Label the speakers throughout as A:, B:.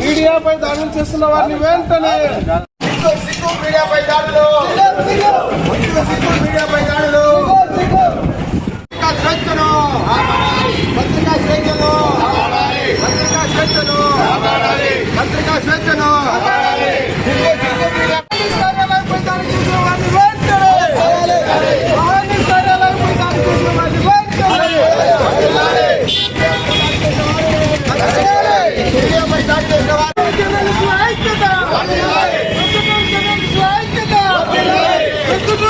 A: మీడియాపై దాడులు చేస్తున్న వారిని వెంటనే మీడియాపై దాడులు. మీడియాపై దాడులు పత్రికా స్వేచ్ఛను పత్రికా స్వేచ్ఛను పత్రికా స్వేచ్ఛను పత్రికా స్వేచ్ఛను సిగ్గు, సిగ్గు మీడియాపై కార్యాలయంపై దాడి చేసిన వారిని వెంటనే ఆర్ఎస్ కార్యాలయంపై దాడి చేసిన వారిని వెంటనే మీడియాపై దాడి చేసిన వారిని జర్నలిస్టుల ఐక్యత ప్రొద్దుటూరు జర్నలిస్టుల ఐక్యత సిగ్గు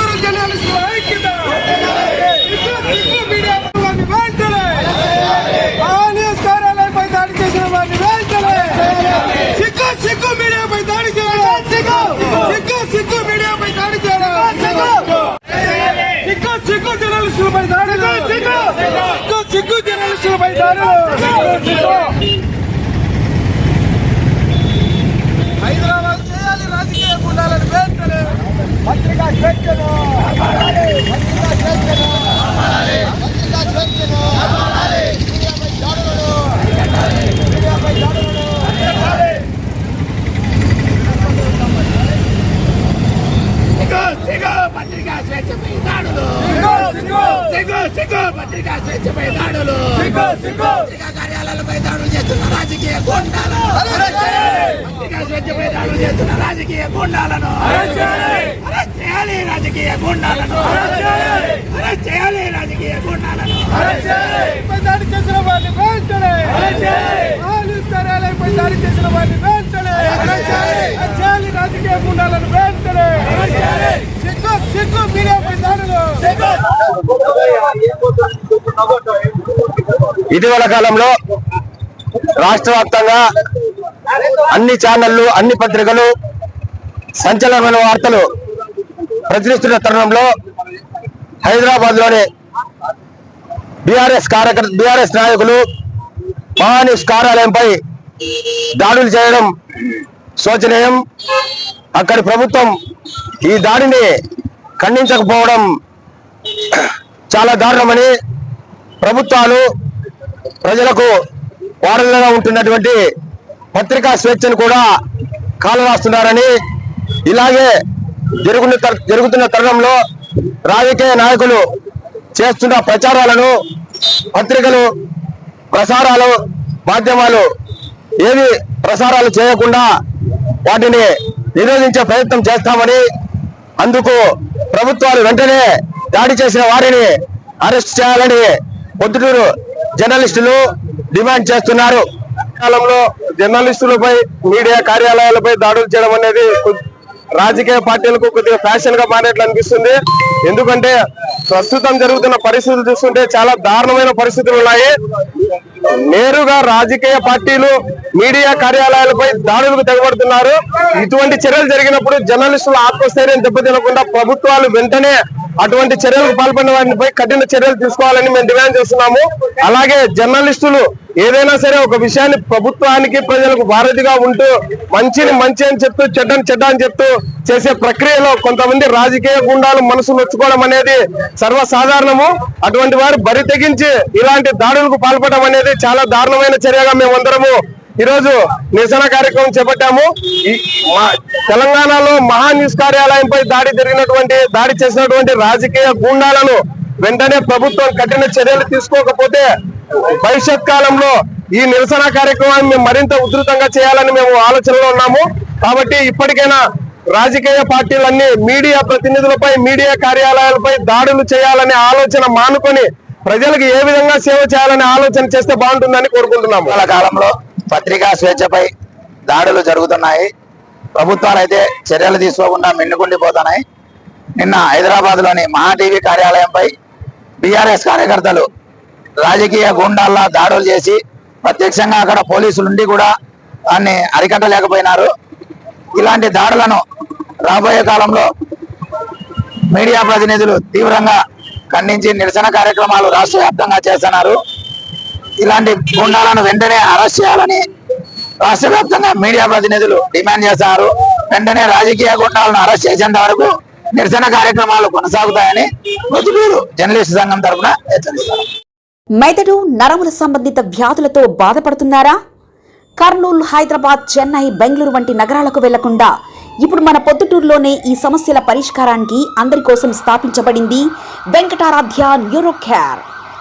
A: మీడియా వారిని వెంటనే ఆర్ఎస్ కార్యాలయంపై దాడి చేసిన వారిని వెంటనే సిగ్గు సిగ్గు మీడియాపై దాడి చేయడం సిగ్గు సిగ్గు సిగ్గు మీడియాపై దాడి చేయడం సిగ్గు సిగ్గు జర్నలిస్టులపై దాడి సిగ్గు సిగ్గు సిగ్గు జర్నలిస్టులపై దాడి హైదరాబాద్ చేయాలి రాజకీయ గుండాలను వెంటనే పత్రికా స్వేచ్ఛను పత్రికా స్వేచ్ఛను పత్రికా స్వేచ్ఛను మీడియాపై దాడులను మీడియాపై దాడులను
B: సిగో పత్రికా స్వేచ్ఛపై దాడులు
A: సిగ్గు సిగ్గు
B: సిగో సిగో పత్రికా స్వేచ్ఛపై దాడులు. పత్రికా కార్యాలయాలపై దాడులు చేస్తున్న రాజకీయ గుండాలు! పత్రికా స్వేచ్ఛపై దాడులు చేస్తున్న రాజకీయ గుండాలను.
A: అరెస్ట్ చేయాలి!
B: రాజకీయ గుండాలను.
A: అరెస్ట్ చేయాలి!
B: రాజకీయ గుండాలను.
A: దాడి చేసిన వారిని వెంటనే పోలీస్ కార్యాలయంపై దాడి చేసిన వారిని వెంటనే చేయాలి. రాజకీయ గుండాలను వెంటనే సిగ్గు సిగ్గు మీడియాపై దాడులు.
C: ఇటీవల కాలంలో రాష్ట్ర వ్యాప్తంగా అన్ని ఛానళ్ళు అన్ని పత్రికలు సంచలనమైన వార్తలు ప్రచురిస్తున్న తరుణంలో హైదరాబాద్లోని బీఆర్ఎస్ కార్యకర్త బీఆర్ఎస్ నాయకులు మహానీస్ కార్యాలయంపై దాడులు చేయడం శోచనీయం. అక్కడి ప్రభుత్వం ఈ దాడిని ఖండించకపోవడం చాలా దారుణమని ప్రభుత్వాలు ప్రజలకు వారలుగా ఉంటున్నటువంటి పత్రికా స్వేచ్ఛను కూడా కాలరాస్తున్నారని ఇలాగే జరుగుతున్న జరుగుతున్న తరుణంలో రాజకీయ నాయకులు చేస్తున్న ప్రచారాలను పత్రికలు ప్రసారాలు మాధ్యమాలు ఏవి ప్రసారాలు చేయకుండా వాటిని నిరోధించే ప్రయత్నం చేస్తామని అందుకు ప్రభుత్వాలు వెంటనే దాడి చేసిన వారిని అరెస్ట్ చేయాలని పొద్దుటూరు జర్నలిస్టులు డిమాండ్ చేస్తున్నారు. కాలంలో జర్నలిస్టులపై మీడియా కార్యాలయాలపై దాడులు చేయడం అనేది రాజకీయ పార్టీలకు కొద్దిగా ఫ్యాషన్గా మారేట్లు అనిపిస్తుంది. ఎందుకంటే ప్రస్తుతం జరుగుతున్న పరిస్థితులు చూస్తుంటే చాలా దారుణమైన పరిస్థితులు ఉన్నాయి. నేరుగా రాజకీయ పార్టీలు మీడియా కార్యాలయాలపై దాడులకు తెగబడుతున్నారు. ఇటువంటి చర్యలు జరిగినప్పుడు జర్నలిస్టుల ఆత్మస్థైర్యం దెబ్బతినకుండా ప్రభుత్వాలు వెంటనే అటువంటి చర్యలకు పాల్పడిన వారిపై కఠిన చర్యలు తీసుకోవాలని మేము డిమాండ్ చేస్తున్నాము. అలాగే జర్నలిస్టులు ఏదైనా సరే ఒక విషయాన్ని ప్రభుత్వానికి ప్రజలకు వారధిగా ఉంటూ మంచిని మంచి అని చెప్తూ చెడ్డని చెడ్డ అని చెప్తూ చేసే ప్రక్రియలో కొంతమంది రాజకీయ గుండాలు మనసు నొచ్చుకోవడం అనేది సర్వసాధారణము. అటువంటి వారు బరి తెగించి ఇలాంటి దాడులకు పాల్పడడం అనేది చాలా దారుణమైన చర్యగా మేమందరము ఈ రోజు నిరసన కార్యక్రమం చేపట్టాము. మా- తెలంగాణలో మహా న్యూస్ కార్యాలయంపై దాడి జరిగినటువంటి దాడి చేసినటువంటి రాజకీయ గూండాలను వెంటనే ప్రభుత్వం కఠిన చర్యలు తీసుకోకపోతే భవిష్యత్ కాలంలో ఈ నిరసన కార్యక్రమాన్ని మేము మరింత ఉధృతంగా చేయాలని మేము ఆలోచనలో ఉన్నాము. కాబట్టి ఇప్పటికైనా రాజకీయ పార్టీలన్నీ మీడియా ప్రతినిధులపై మీడియా కార్యాలయాలపై దాడులు చేయాలనే ఆలోచన మానుకొని ప్రజలకు ఏ విధంగా సేవ చేయాలనే ఆలోచన చేస్తే బాగుంటుందని కోరుకుంటున్నాము.
D: కాలంలో పత్రికా స్వేచ్ఛపై దాడులు జరుగుతున్నాయి. ప్రభుత్వాలు అయితే చర్యలు తీసుకోకుండా మిన్నుకుండిపోతున్నాయి. నిన్న హైదరాబాద్లోని మహాటీవీ మహా టీవీ కార్యాలయంపై బీఆర్ఎస్ కార్యకర్తలు రాజకీయ గుండాల్లా దాడులు చేసి ప్రత్యక్షంగా అక్కడ పోలీసులుండి కూడా దాన్ని అరికట్టలేకపోయినారు. ఇలాంటి దాడులను రాబోయే కాలంలో మీడియా ప్రతినిధులు తీవ్రంగా ఖండించి నిరసన కార్యక్రమాలు రాష్ట్ర వ్యాప్తంగా చేస్తున్నారు. ఇలాంటి గుండాలను వెంటనే అరెస్ట్ చేయాలని రాష్ట్ర వ్యాప్తంగా మీడియా ప్రతినిధులు డిమాండ్ చేశారు. వెంటనే రాజకీయ గుండాలను అరెస్ట్ చేసేంత వరకు నిరసన కార్యక్రమాలు కొనసాగుతాయని మృతులు జర్నలిస్ట్ సంఘం తరఫున హెచ్చరిస్తారు.
E: మెదడు నరముల సంబంధిత వ్యాధులతో బాధపడుతున్నారా? కర్నూలు హైదరాబాద్ చెన్నై బెంగళూరు వంటి నగరాలకు వెళ్ళకుండా ఇప్పుడు మన పొద్దుటూరులోనే ఈ సమస్యల పరిష్కారానికి అందరి కోసం స్థాపించబడింది వెంకటారాధ్య న్యూరో